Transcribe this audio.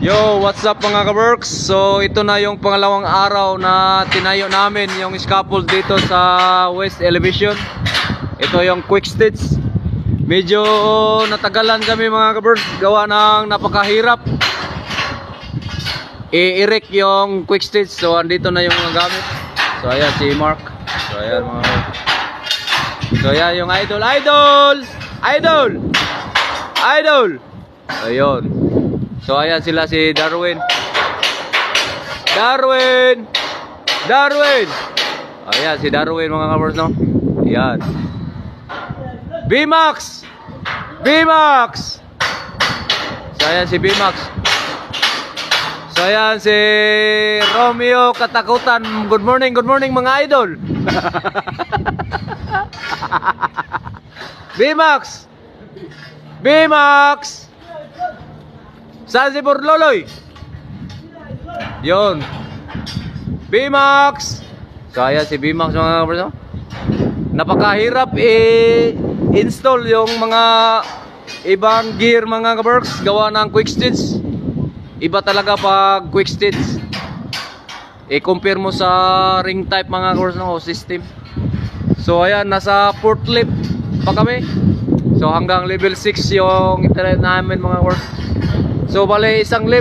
Yo, what's up mga kaworks? So, ito na yung pangalawang araw na tinayo namin yung scaffold dito sa West Elevation. Ito yung quick stitch. Medyo natagalan kami mga kaworks. Gawa ng napakahirap. I-erect yung quick stitch. So, andito na yung mga gamit. So, ayan si Mark. So, ayan mga kaworks. So, ayan yung idol. Idol! Idol! Idol! Ayun. So ayan sila si Darwin. Darwin! Darwin! Ayan si Darwin mga kabers no. Ayan. B-Max! B-Max! So ayan si B-Max. So ayan si Romeo Katakutan. Good morning, good morning mga idol. B-Max! B-Max! Saan si Burloloy? Yun. B-Max! So ayan si B-Max mga no? Napakahirap i-install yung mga ibang gear mga kaberks gawa ng quick stitch. Iba talaga pag quick stitch. I-compare mo sa ring type mga kaberks no, o system. So ayan, nasa port lip pa kami. So hanggang level 6 yung internet namin mga kaberks. So bale isang lip